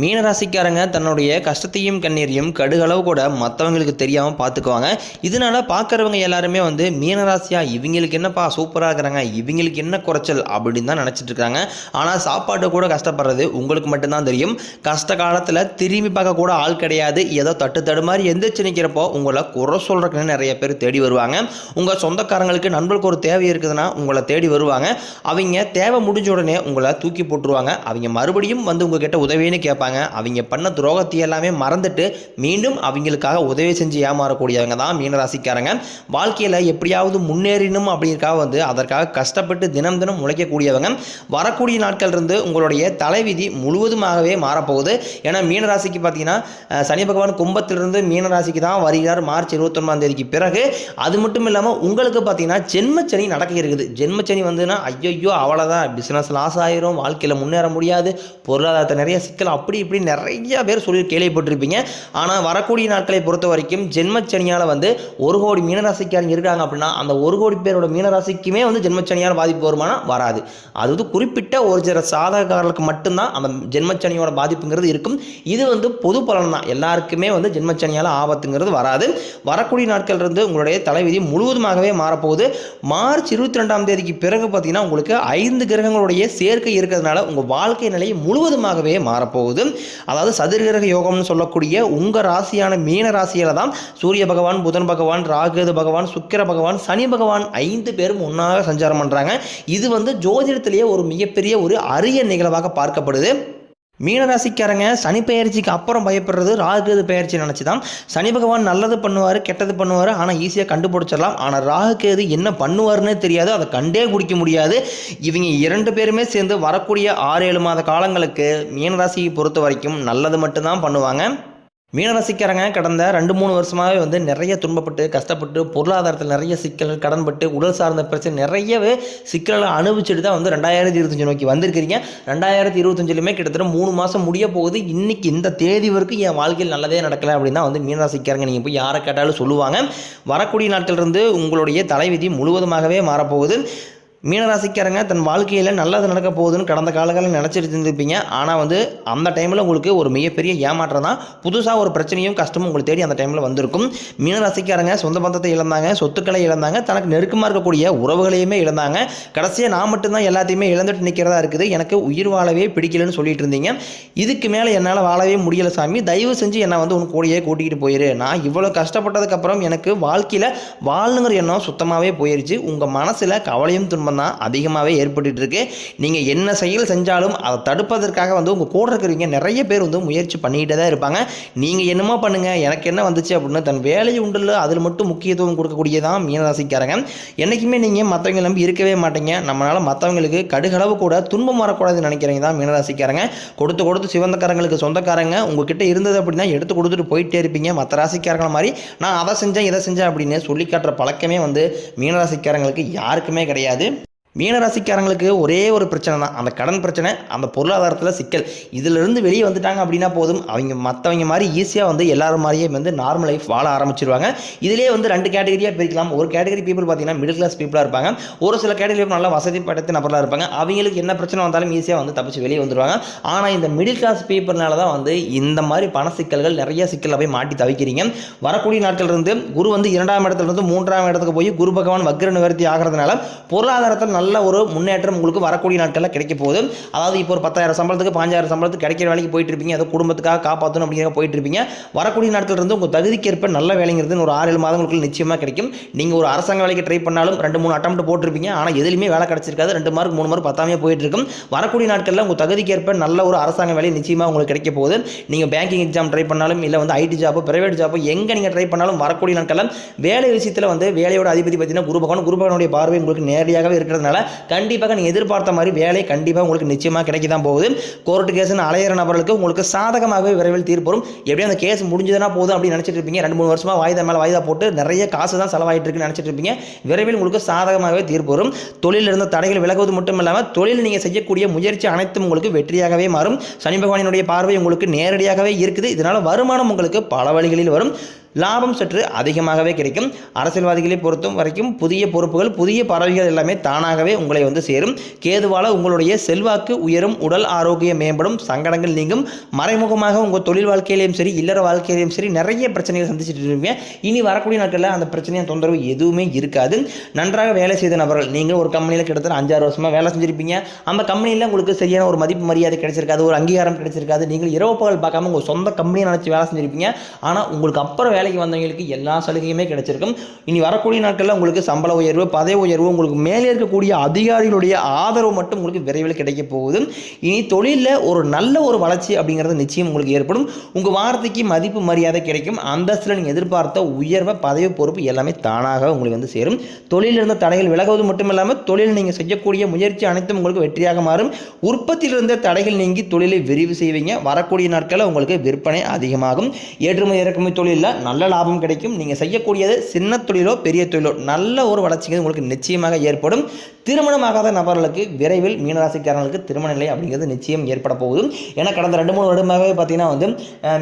மீனராசிக்காரங்க தன்னுடைய கஷ்டத்தையும் கண்ணீரையும் கடுகளவு கூட மற்றவங்களுக்கு தெரியாமல் பார்த்துக்குவாங்க இதனால பார்க்குறவங்க எல்லாருமே வந்து மீனராசியா இவங்களுக்கு என்னப்பா சூப்பராக இருக்கிறாங்க இவங்களுக்கு என்ன குறைச்சல் அப்படின்னு தான் நினச்சிட்டு இருக்காங்க. ஆனால் சாப்பாடு கூட கஷ்டப்படுறது உங்களுக்கு மட்டும்தான் தெரியும். கஷ்ட காலத்தில் திரும்பி பார்க்க கூட ஆள் கிடையாது. ஏதோ தட்டு தடு மாதிரி எந்திரிச்சு நிற்கிறப்போ உங்களை குறை சொல்கிறக்குன்னு நிறைய பேர் தேடி வருவாங்க. உங்கள் சொந்தக்காரங்களுக்கு நண்பர்களுக்கு ஒரு தேவை இருக்குதுன்னா உங்களை தேடி வருவாங்க. அவங்க தேவை முடிஞ்ச உடனே உங்களை தூக்கி போட்டுருவாங்க. அவங்க மறுபடியும் வந்து உங்ககிட்ட உதவின்னு கேட்பாங்க. அவங்க பண்ண துரோகத்தை எல்லாமே மறந்துட்டு மீண்டும் அவங்களுக்காக உதவி செஞ்சு ஏமாறக்கூடியவங்க தான் மீனராசிக்காரங்க. வாழ்க்கையில் எப்படியாவது முன்னேறினும் அப்படிங்கிறக்காக வந்து அதற்காக கஷ்டப்பட்டு தினம் தினம் உழைக்கக்கூடியவங்க. வரக்கூடிய நாட்கள் இருந்து உங்களுடைய தலைவிதி முழுவதுமாகவே மாறப்போகுது. ஏன்னா மீனராசிக்கு பார்த்தீங்கன்னா சனி பகவான் கும்பத்திலிருந்து மீனராசிக்கு தான் வருகிறார். மார்ச் இருபத்தொன்பதாம் தேதிக்கு பிறகு. அது மட்டும் இல்லாமல் உங்களுக்கு பார்த்தீங்கன்னா ஜென்மச்சனி நடக்க இருக்குது. ஜென்மச்சனி வந்துன்னா ஐயோ அவ்வளோதான் பிஸ்னஸ் லாஸ் ஆயிரும். வாழ்க்கையில் முன்னேற முடியாது. பொருளாதாரத்தை நிறைய சிக்கல் அப்படி இப்படி நிறைய பேர் சொல்லி கேள்விப்பட்டிருப்பீங்க. ஆனால் வரக்கூடிய நாட்களை பொறுத்த வரைக்கும் ஜென்மச்சனியால் வந்து ஒரு கோடி மீனராசிக்காரங்க இருக்காங்க அப்படின்னா அந்த ஒரு கோடி பேரோட மீனராசிக்குமே வந்து ஜென்மச்சனியால் பாதிப்பு வருமானம் வராது. அது வந்து குறிப்பிட்ட ஒரு சில சாதகக்காரர்களுக்கு மட்டும்தான் அந்த ஜென்மச்சனியோட பாதிப்புங்கிறது இருக்கும். இது வந்து பொது பலன் தான். எல்லாருக்குமே வந்து ஜென்மச்சனியால் ஆபத்துங்கிறது வராது. வரக்கூடிய நாட்கள் இருந்து உங்களுடைய தலைவிதி முழுவதுமாகவே மாறப்போகுது. மார்ச் இருபத்தி ரெண்டாம் தேதிக்கு பிறகு பார்த்தீங்கன்னா உங்களுக்கு ஐந்து கிரகங்களுடைய சேர்க்கை இருக்கிறதுனால உங்கள் வாழ்க்கை நிலை முழுவதுமாகவே மாறப்போகுது. அதாவது சதுர்கிரக யோகம்னு சொல்லக்கூடிய உங்கள் ராசியான மீன ராசியில தான் சூரிய பகவான் புதன் பகவான் ராகுது பகவான் சுக்கிர பகவான் சனி பகவான் ஐந்து பேரும் ஒன்றாக சஞ்சாரம் பண்ணுறாங்க இது வந்து ஜோதிடத்திலேயே ஒரு மிகப்பெரிய ஒரு அரிய நிகழ்வாக பார்க்கப்படுது. மீனராசிக்காரங்க சனி பெயர்ச்சிக்கு அப்புறம் பயப்படுறது ராகுகேது பெயர்ச்சி நினச்சி தான் சனி பகவான் நல்லது பண்ணுவார் கெட்டது பண்ணுவார் ஆனால் ஈஸியாக கண்டுபிடிச்சிடலாம். ஆனால் ராகுகேது என்ன பண்ணுவார்னே தெரியாது அதை கண்டே குடிக்க முடியாது. இவங்க இரண்டு பேருமே சேர்ந்து வரக்கூடிய ஆறு ஏழு மாத காலங்களுக்கு மீனராசியை பொறுத்த வரைக்கும் நல்லது மட்டும்தான் பண்ணுவாங்க. மீனராசிக்காரங்க கடந்த ரெண்டு மூணு வருஷமாகவே வந்து நிறைய துன்பப்பட்டு கஷ்டப்பட்டு பொருளாதாரத்தில் நிறைய சிக்கல்கள் கடன்பட்டு உடல் சார்ந்த பிரச்சனை நிறையவே சிக்கல்களை அனுபவிச்சுட்டு தான் வந்து ரெண்டாயிரத்தி இருபத்தஞ்சு நோக்கி வந்திருக்கிறீங்க. ரெண்டாயிரத்தி இருபத்தஞ்சிலுமே கிட்டத்தட்ட மூணு மாதம் முடிய போகுது. இன்றைக்கி இந்த தேதி வரைக்கும் என் வாழ்க்கையில் நல்லதே நடக்கலை அப்படின்னா வந்து மீனராசிக்காரங்க நீங்கள் போய் யாரை கேட்டாலும் சொல்லுவாங்க. வரக்கூடிய நாட்கள் இருந்து உங்களுடைய தலைவிதி முழுவதுமாகவே மாறப்போகுது. மீனராசிக்காரங்க தன் வாழ்க்கையில் நல்லது நடக்க போகுதுன்னு கடந்த காலங்களில் நினச்சிட்டு இருந்திருப்பீங்க. ஆனால் வந்து அந்த டைமில் உங்களுக்கு ஒரு மிகப்பெரிய ஏமாற்றம் தான். புதுசாக ஒரு பிரச்சனையும் கஷ்டமும் உங்களுக்கு தேடி அந்த டைமில் வந்திருக்கும். மீனராசிக்காரங்க சொந்த பந்தத்தை இழந்தாங்க சொத்துக்களை இழந்தாங்க தனக்கு நெருக்கமாக இருக்கக்கூடிய உறவுகளையுமே இழந்தாங்க. கடைசியாக நான் மட்டும்தான் எல்லாத்தையுமே இழந்துட்டு நிற்கிறதா இருக்குது. எனக்கு உயிர் வாழவே பிடிக்கலன்னு சொல்லிட்டு இருந்தீங்க. இதுக்கு மேலே என்னால் வாழவே முடியல சாமி. தயவு செஞ்சு என்னை வந்து உன் கூடயே கூட்டிகிட்டு போயிரு. நான் இவ்வளோ கஷ்டப்பட்டதுக்கப்புறம் எனக்கு வாழ்க்கையில் வாழணுங்கிற எண்ணம் சுத்தமாகவே போயிடுச்சு உங்கள் மனசில் கவலையும் துன்பம் தான் அதிகமாகவே ஏற்பட்டுட்டு இருக்கு நீங்கள் என்ன செயல் செஞ்சாலும் அதை தடுப்பதற்காக வந்து உங்கள் கூட இருக்கிறவங்க நிறைய பேர் வந்து முயற்சி பண்ணிக்கிட்டே தான் இருப்பாங்க. நீங்கள் என்னமோ பண்ணுங்கள் எனக்கு என்ன வந்துச்சு அப்படின்னு தன் வேலையை உண்டில் அதில் மட்டும் முக்கியத்துவம் கொடுக்கக்கூடியதான் மீனராசிக்காரங்க. என்றைக்குமே நீங்கள் மற்றவங்க நம்பி இருக்கவே மாட்டீங்க. நம்மளால் மற்றவங்களுக்கு கடுகளவு கூட துன்பம் வரக்கூடாதுன்னு நினைக்கிறீங்க தான் மீனராசிக்காரங்க. கொடுத்து கொடுத்து சிவந்தக்காரங்களுக்கு சொந்தக்காரங்க உங்ககிட்ட இருந்தது அப்படின்னா எடுத்து கொடுத்துட்டு போயிட்டே இருப்பீங்க. மற்ற ராசிக்காரங்கள மாதிரி நான் அதை செஞ்சேன் இதை செஞ்சேன் அப்படின்னு சொல்லி காட்டுற பழக்கமே வந்து மீனராசிக்காரங்களுக்கு யாருக்குமே கிடையாது. மீனராசிக்காரங்களுக்கு ஒரே ஒரு பிரச்சனை தான் அந்த கடன் பிரச்சனை அந்த பொருளாதாரத்தில் சிக்கல். இதிலிருந்து வெளியே வந்துட்டாங்க அப்படின்னா போதும். அவங்க மற்றவங்க மாதிரி ஈஸியாக வந்து எல்லாரும் மாதிரியே வந்து நார்மல் லைஃப் வாழ ஆரம்பிச்சிருவாங்க. இதிலே வந்து ரெண்டு கேட்டகரியாக பிரிக்கலாம். ஒரு கேட்டகரி பீப்புள் பார்த்தீங்கன்னா மிடில் கிளாஸ் பீப்புளாக இருப்பாங்க. ஒரு சில கேட்டகரி நல்ல வசதி படைத்த நபர்களாக இருப்பாங்க. அவங்களுக்கு என்ன பிரச்சனை வந்தாலும் ஈஸியாக வந்து தப்பிச்சு வெளியே வந்துருவாங்க. ஆனால் இந்த மிடில் கிளாஸ் பீப்புள்னால தான் வந்து இந்த மாதிரி பண சிக்கல்கள் நிறைய சிக்கலில் போய் மாட்டி தவிக்கிறீங்க. வரக்கூடிய நாட்கள் இருந்து குரு வந்து இரண்டாம் இடத்துல இருந்து மூன்றாம் இடத்துக்கு போய் குரு பகவான் வக்ர நிவர்த்தி ஆகிறதுனால பொருளாதாரத்தில் நல்ல ஒரு முன்னேற்றம் உங்களுக்கு வரக்கூடிய நாட்களில் கிடைக்க போகுது. அதாவது இப்போ ஒரு பத்தாயிரம் சம்பளத்துக்கு பாஞ்சாயிரம் சம்பளத்துக்கு கிடைக்கிற வேலைக்கு போயிட்டு இருப்பீங்க. அதை குடும்பத்துக்காக காப்பாற்றணும் அப்படிங்கிற போயிட்டு இருப்பீங்க. வரக்கூடிய நாட்கள் இருந்து உங்கள் தகுதிக்கேற்ப நல்ல வேலைங்கிறது ஒரு ஆறு ஏழு மாதங்களுக்கு நிச்சயமாக கிடைக்கும். நீங்கள் ஒரு அரசாங்க வேலைக்கு ட்ரை பண்ணாலும் ரெண்டு மூணு அட்டம் போட்டிருப்பீங்க. ஆனால் எதுலையுமே வேலை கிடைச்சிருக்காது. ரெண்டு மார்க் மூணு மார்க் பத்தாமே போயிட்டு இருக்கும். வரக்கூடிய நாட்களில் உங்கள் தகுதிக்கேற்ப நல்ல ஒரு அரசாங்க வேலை நிச்சயமாக உங்களுக்கு கிடைக்க போகுது. நீங்கள் பேங்கிங் எக்ஸாம் ட்ரை பண்ணாலும் இல்லை வந்து ஐடி ஜாப்போ பிரைவேட் ஜாப்போ எங்கே நீங்கள் ட்ரை பண்ணாலும் வரக்கூடிய நாட்களில் வேலை விஷயத்தில் வந்து வேலையோட அதிபதி பார்த்தீங்கன்னா குருபகவான் பகவான். பார்வை உங்களுக்கு நேரடியாகவே இருக்கிறதுனால கண்டிப்பாக நீங்கள் எதிர்பார்த்த மாதிரி வேலை கண்டிப்பாக உங்களுக்கு நிச்சயமாக கிடைக்க தான் போகுது கோர்ட்டு கேஸ்னு அலையிற நபர்களுக்கு உங்களுக்கு சாதகமாகவே விரைவில் தீர்ப்பு வரும். எப்படியும் அந்த கேஸ் முடிஞ்சதுனா போதும் அப்படின்னு நினச்சிட்டு இருப்பீங்க. ரெண்டு மூணு வருஷமாக வாய்தா மேலே வாய்தா போட்டு நிறைய காசு தான் செலவாயிட்டு இருக்குன்னு நினச்சிட்டு இருப்பீங்க. விரைவில் உங்களுக்கு சாதகமாகவே தீர்ப்பு வரும். தொழிலில் இருந்த தடைகள் விலகுவது மட்டும் இல்லாமல் தொழில் நீங்கள் செய்யக்கூடிய முயற்சி அனைத்தும் உங்களுக்கு வெற்றியாகவே மாறும். சனி பகவானினுடைய பார்வை உங்களுக்கு நேரடியாகவே இருக்குது. இதனால் வருமானம் உங்களுக்கு பல வழிகளில் வரும். லாபம் சற்று அதிகமாகவே கிடைக்கும். அரசியல்வாதிகளை பொறுத்தும் வரைக்கும் புதிய பொறுப்புகள் புதிய பறவைகள் எல்லாமே தானாகவே உங்களை வந்து சேரும். கேதுவால உங்களுடைய செல்வாக்கு உயரும் உடல் ஆரோக்கியம் மேம்படும் சங்கடங்கள் நீங்கும். மறைமுகமாக உங்கள் தொழில் வாழ்க்கையிலையும் சரி இல்லற வாழ்க்கையிலையும் சரி நிறைய பிரச்சனைகள் சந்திச்சுட்டு இருப்பீங்க இனி வரக்கூடிய நாட்களில் அந்த பிரச்சனையை தொந்தரவு எதுவுமே இருக்காது. நன்றாக வேலை செய்த நபர்கள் நீங்கள் ஒரு கம்பெனியில் கிட்டத்தட்ட அஞ்சாறு வருஷமாக வேலை செஞ்சிருப்பீங்க. அந்த கம்பெனியில் உங்களுக்கு சரியான ஒரு மதிப்பு மரியாதை கிடைச்சிருக்காது ஒரு அங்கீகாரம் கிடைச்சிருக்காது. நீங்கள் இரவு பகல் பார்க்காம உங்கள் சொந்த கம்பெனியை நினச்சி வேலை செஞ்சிருப்பீங்க. ஆனால் உங்களுக்கு அப்புறம் வேலை வேலைக்கு வந்தவங்களுக்கு எல்லா சலுகையுமே கிடைச்சிருக்கும். இனி வரக்கூடிய நாட்களில் உங்களுக்கு சம்பள உயர்வு பதவி உயர்வு உங்களுக்கு மேலே இருக்கக்கூடிய அதிகாரிகளுடைய ஆதரவு மட்டும் உங்களுக்கு விரைவில் கிடைக்க போகுது. இனி தொழிலில் ஒரு நல்ல ஒரு வளர்ச்சி அப்படிங்கிறது நிச்சயம் உங்களுக்கு ஏற்படும். உங்கள் வார்த்தைக்கு மதிப்பு மரியாதை கிடைக்கும். அந்தஸ்தில் நீங்கள் எதிர்பார்த்த உயர்வை பதவி பொறுப்பு எல்லாமே தானாக உங்களுக்கு வந்து சேரும். தொழிலில் இருந்த தடைகள் விலகுவது மட்டும் இல்லாமல் தொழில் நீங்கள் செய்யக்கூடிய முயற்சி அனைத்தும் உங்களுக்கு வெற்றியாக மாறும். உற்பத்தியிலிருந்து தடைகள் நீங்கி தொழிலை விரிவு செய்வீங்க. வரக்கூடிய நாட்களில் உங்களுக்கு விற்பனை அதிகமாகும். ஏற்றுமதி இறக்குமதி தொழிலில் நல்ல நல்ல லாபம் கிடைக்கும். நீங்கள் செய்யக்கூடியது சின்ன தொழிலோ பெரிய தொழிலோ நல்ல ஒரு வளர்ச்சிங்கிறது உங்களுக்கு நிச்சயமாக ஏற்படும். திருமணமாகாத நபர்களுக்கு விரைவில் மீனராசிக்காரர்களுக்கு திருமண நிலை அப்படிங்கிறது நிச்சயம் ஏற்பட போகுது. ஏன்னா கடந்த ரெண்டு மூணு வருடமாகவே பார்த்தீங்கன்னா வந்து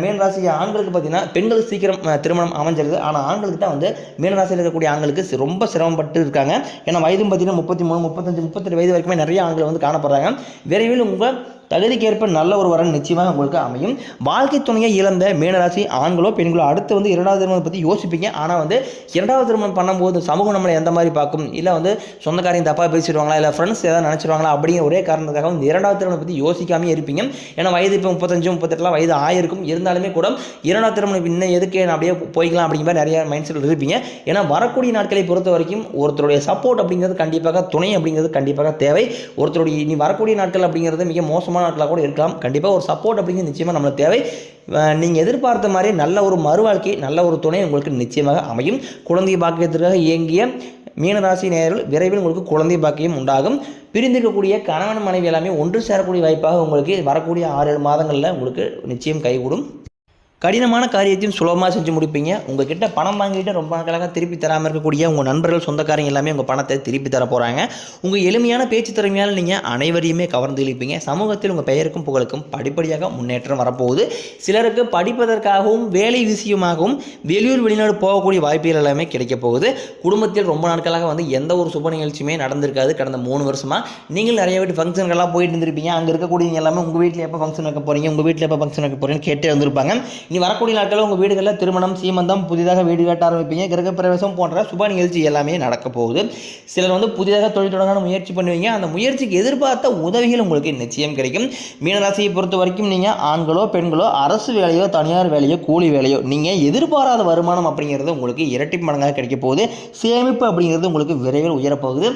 மீனராசி ஆண்களுக்கு பார்த்தீங்கன்னா பெண்கள் சீக்கிரம் திருமணம் அமைஞ்சிருது. ஆனால் ஆண்களுக்கு தான் வந்து மீனராசியில் இருக்கக்கூடிய ஆண்களுக்கு ரொம்ப சிரமப்பட்டு இருக்காங்க. ஏன்னா வயதும் பார்த்தீங்கன்னா முப்பத்தி மூணு முப்பத்தஞ்சு முப்பத்தெட்டு வயது வரைக்குமே நிறைய ஆண்கள் வந்து காணப்படுறாங்க. விரைவில் உங்கள் தகுதிக்கேற்ப நல்ல ஒரு வரன் நிச்சயமாக உங்களுக்கு அமையும். வாழ்க்கை துணையை இழந்த மீனராசி ஆண்களோ பெண்களோ அடுத்து வந்து இரண்டாவது திருமணம் பற்றி யோசிப்பீங்க. ஆனால் வந்து இரண்டாவது திருமணம் பண்ணும்போது சமூகம் நம்மளை எந்த மாதிரி பார்க்கும்? இல்லை வந்து சொந்தக்காரையும் தப்பாக பேசிடுவாங்களா? இல்லை ஃப்ரெண்ட்ஸ் ஏதாவது நினச்சிருவாங்களா? அப்படிங்கிற ஒரே காரணத்துக்காக வந்து இரண்டாவது திருமணம் பற்றி யோசிக்காமே இருப்பீங்க. ஏன்னா வயது இப்போ முப்பத்தஞ்சு முப்பத்தெட்டுலாம் வயது ஆயிருக்கும். இருந்தாலுமே கூட இரண்டாவது திருமணம் இன்னும் எதுக்கு நான் அப்படியே போய்க்கலாம் அப்படிங்கிற மாதிரி நிறைய மைண்ட் செட்டில் இருப்பீங்க. ஏன்னா வரக்கூடிய நாட்களை பொறுத்த வரைக்கும் ஒருத்தருடைய சப்போர்ட் அப்படிங்கிறது கண்டிப்பாக துணை அப்படிங்கிறது கண்டிப்பாக தேவை. ஒருத்தருடைய இனி வரக்கூடிய நாட்கள் அப்படிங்கிறது மிக மோசமான நாட்களாக கூட இருக்கலாம். கண்டிப்பாக ஒரு சப்போர்ட் அப்படிங்கிறது நிச்சயமாக நம்மளுக்கு தேவை. நீங்கள் எதிர்பார்த்த மாதிரி நல்ல ஒரு மறுவாழ்க்கை நல்ல ஒரு துணை உங்களுக்கு நிச்சயமாக அமையும். குழந்தை பாக்கியத்திற்காக இயங்கிய மீனராசி நேயர்கள் விரைவில் உங்களுக்கு குழந்தை பாக்கியம் உண்டாகும். பிரிந்திருக்கக்கூடிய கணவன் மனைவி எல்லாமே ஒன்று சேரக்கூடிய வாய்ப்பாக உங்களுக்கு வரக்கூடிய ஆறு ஏழு மாதங்களில் உங்களுக்கு நிச்சயம் கைகூடும். கடினமான காரியத்தையும் சுலபமாக செஞ்சு முடிப்பீங்க. உங்ககிட்ட பணம் வாங்கிட்டு ரொம்ப நாட்களாக திருப்பி தராமல் இருக்கக்கூடிய உங்கள் நண்பர்கள் சொந்தக்காரங்க எல்லாமே உங்கள் பணத்தை திருப்பி தர போகிறாங்க உங்கள் எளிமையான பேச்சு திறமையால் நீங்கள் அனைவரையுமே கவர்ந்து இழுப்பீங்க. சமூகத்தில் உங்கள் பெயருக்கும் புகழுக்கும் படிப்படியாக முன்னேற்றம் வரப்போகுது. சிலருக்கு படிப்பதற்காகவும் வேலை விஷயமாகவும் வெளியூர் வெளிநாடு போகக்கூடிய வாய்ப்புகள் எல்லாமே கிடைக்க போகுது. குடும்பத்தில் ரொம்ப நாட்களாக வந்து எந்த ஒரு சுப நிகழ்ச்சியுமே நடந்திருக்காது. கடந்த மூணு வருஷமாக நீங்கள் நிறைய வீட்டு ஃபங்க்ஷன்கள்லாம் போயிட்டு இருந்திருப்பீங்க. அங்கே இருக்கக்கூடிய எல்லாமே உங்கள் வீட்டில் எப்போ ஃபங்க்ஷன் வைக்க போகிறீங்க உங்கள் வீட்டில் எப்போ ஃபங்க்ஷன் வைக்க போகிறீங்கன்னு கேட்டே வந்திருப்பாங்க. இனி வரக்கூடிய நாட்களில் உங்கள் வீடுகளில் திருமணம் சீமந்தம் புதிதாக வீடு கட்ட ஆரம்பிப்பீங்க. கிரகப்பிரவேசம் போன்ற சுப நிகழ்ச்சி எல்லாமே நடக்க போகுது. சிலர் வந்து புதிதாக தொழில் தொடங்கான முயற்சி பண்ணுவீங்க. அந்த முயற்சிக்கு எதிர்பார்த்த உதவிகள் உங்களுக்கு நிச்சயம் கிடைக்கும். மீனராசியை பொறுத்த வரைக்கும் நீங்கள் ஆண்களோ பெண்களோ அரசு வேலையோ தனியார் வேலையோ கூலி வேலையோ நீங்கள் எதிர்பாராத வருமானம் அப்படிங்கிறது உங்களுக்கு இரட்டி மடங்காக கிடைக்க போகுது. சேமிப்பு அப்படிங்கிறது உங்களுக்கு விரைவில் உயரப்போகுது.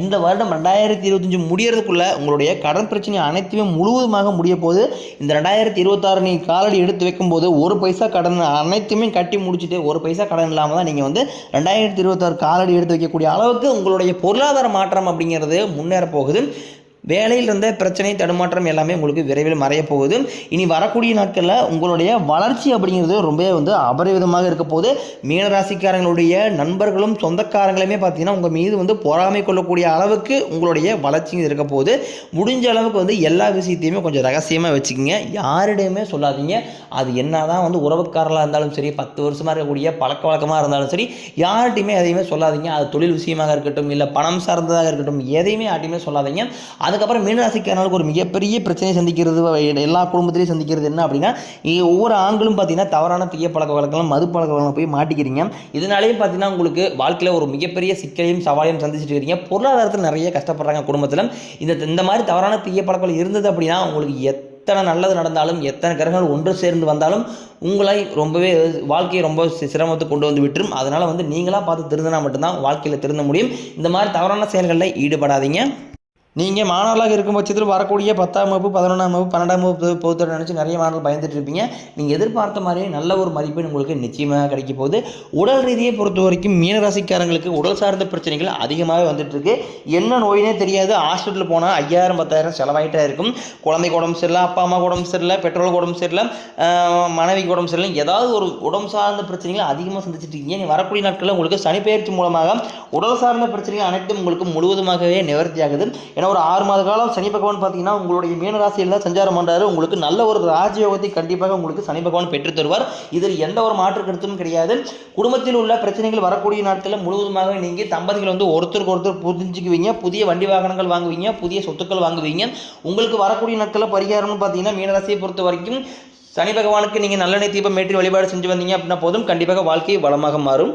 இந்த வருடம் ரெண்டாயிரத்தி இருபத்தஞ்சு முடியறதுக்குள்ள உங்களுடைய கடன் பிரச்சனை அனைத்துமே முழுவதுமாக முடிய போகுது. இந்த ரெண்டாயிரத்தி இருபத்தாறு நீ காலடி எடுத்து வைக்கும்போது ஒரு பைசா கடன் அனைத்துமே கட்டி முடிச்சுட்டு ஒரு பைசா கடன் இல்லாமல் தான் நீங்கள் வந்து ரெண்டாயிரத்தி இருபத்தாறு காலடி எடுத்து வைக்கக்கூடிய அளவுக்கு உங்களுடைய பொருளாதார மாற்றம் அப்படிங்கிறது முன்னேற போகுது. வேலையில் இருந்த பிரச்சனை தடுமாற்றம் எல்லாமே உங்களுக்கு விரைவில் மறைய போகுது. இனி வரக்கூடிய நாட்களில் உங்களுடைய வளர்ச்சி அப்படிங்கிறது ரொம்பவே வந்து அபரிவிதமாக இருக்க போகுது. மீனராசிக்காரங்களுடைய நண்பர்களும் சொந்தக்காரங்களுமே பார்த்தீங்கன்னா உங்கள் மீது வந்து பொறாமை கொள்ளக்கூடிய அளவுக்கு உங்களுடைய வளர்ச்சி இருக்க போது முடிஞ்ச அளவுக்கு வந்து எல்லா விஷயத்தையுமே கொஞ்சம் ரகசியமாக வச்சுக்கோங்க. யாரிடையுமே சொல்லாதீங்க. அது என்ன தான் வந்து உறவுக்காரர்களாக இருந்தாலும் சரி பத்து வருஷமாக இருக்கக்கூடிய பழக்க வழக்கமாக இருந்தாலும் சரி யார்கிட்டையுமே எதையுமே சொல்லாதீங்க. அது தொழில் விஷயமாக இருக்கட்டும் இல்லை பணம் சார்ந்ததாக இருக்கட்டும் எதையுமே யார்ட்டையுமே சொல்லாதீங்க. அது அதுக்கப்புறம் மீனராசிக்காரர்களுக்கு ஒரு மிகப்பெரிய பிரச்சனையை சந்திக்கிறது எல்லா குடும்பத்திலையும் சந்திக்கிறது என்ன அப்படின்னா ஒவ்வொரு ஆண்களும் பார்த்தீங்கன்னா தவறான தீய பழக்க வழக்கம் மது பழக்க வழக்கம் போய் மாட்டிக்கிறீங்க. இதனாலேயும் பார்த்தீங்கன்னா உங்களுக்கு வாழ்க்கையில் ஒரு மிகப்பெரிய சிக்கலையும் சவாலையும் சந்திச்சுட்டு இருக்கீங்க. பொருளாதாரத்தில் நிறைய கஷ்டப்படுறாங்க குடும்பத்தில். இந்த இந்த மாதிரி தவறான தீய பழக்கம் இருந்தது அப்படின்னா உங்களுக்கு எத்தனை நல்லது நடந்தாலும் எத்தனை கிரகங்கள் ஒன்று சேர்ந்து வந்தாலும் உங்களை ரொம்பவே வாழ்க்கையை ரொம்ப சிரமத்தை கொண்டு வந்து விட்டுரும். அதனால் வந்து நீங்களாக பார்த்து திருந்தினா மட்டும்தான் வாழ்க்கையில் திருந்த முடியும். இந்த மாதிரி தவறான செயல்களில் ஈடுபடாதீங்க. நீங்கள் மாணவர்களாக இருக்கும் பட்சத்தில் வரக்கூடிய பத்தாம் வகுப்பு பதினொன்றாம் வகுப்பு பன்னெண்டாம் வகுப்பு பொறுத்தவரை நினச்சி நிறைய மாணவர்கள் பயந்துட்டு இருப்பீங்க. நீங்கள் எதிர்பார்த்த மாதிரியே நல்ல ஒரு மதிப்பெண் உங்களுக்கு நிச்சயமாக கிடைக்க போகுது. உடல் ரீதியை பொறுத்த வரைக்கும் மீனராசிக்காரங்களுக்கு உடல் சார்ந்த பிரச்சனைகள் அதிகமாகவே வந்துட்டுருக்கு என்ன நோயினே தெரியாது. ஹாஸ்பிட்டல் போனால் ஐயாயிரம் பத்தாயிரம் செலவாயிட்டே இருக்கும். குழந்தைக்கு உடம்பு சரியில்லை அப்பா அம்மா உடம்பு சரியில்லை பெட்ரோல் உடம்பு சரியில்லை மனைவிக்கு உடம்பு சரியில்லை. ஏதாவது ஒரு உடம்பு சார்ந்த பிரச்சனைகளை அதிகமாக சந்திச்சிட்டு இருக்கீங்க. நீ வரக்கூடிய நாட்களில் உங்களுக்கு சனிப்பெயர்ச்சி மூலமாக உடல் சார்ந்த பிரச்சனைகள் அனைத்தும் உங்களுக்கு முழுவதுமாகவே நிவர்த்தி ஆகுது ஏன்னா ஏன்னா ஒரு ஆறு மாத காலம் சனி பகவான் பார்த்தீங்கன்னா உங்களுடைய மீனராசியில் தான் சஞ்சாரம் பண்ணுறாரு உங்களுக்கு நல்ல ஒரு ராஜயோகத்தை கண்டிப்பாக உங்களுக்கு சனி பகவான் பெற்றுத் தருவார். இதில் எந்த ஒரு மாற்று கருத்தும் கிடையாது. குடும்பத்தில் உள்ள பிரச்சனைகள் வரக்கூடிய நாட்களில் முழுவதுமாக நீங்கள் தம்பதிகள் வந்து ஒருத்தருக்கு ஒருத்தர் புரிஞ்சுக்குவீங்க. புதிய வண்டி வாகனங்கள் வாங்குவீங்க. புதிய சொத்துக்கள் வாங்குவீங்க. உங்களுக்கு வரக்கூடிய நாட்களில் பரிகாரம்னு பார்த்தீங்கன்னா மீனராசியை பொறுத்த வரைக்கும் சனி பகவானுக்கு நீங்கள் நல்லெண்ணெய் தீபம் ஏற்றி வழிபாடு செஞ்சு வந்தீங்க அப்படின்னா போதும். கண்டிப்பாக வாழ்க்கை வளமாக மாறும்.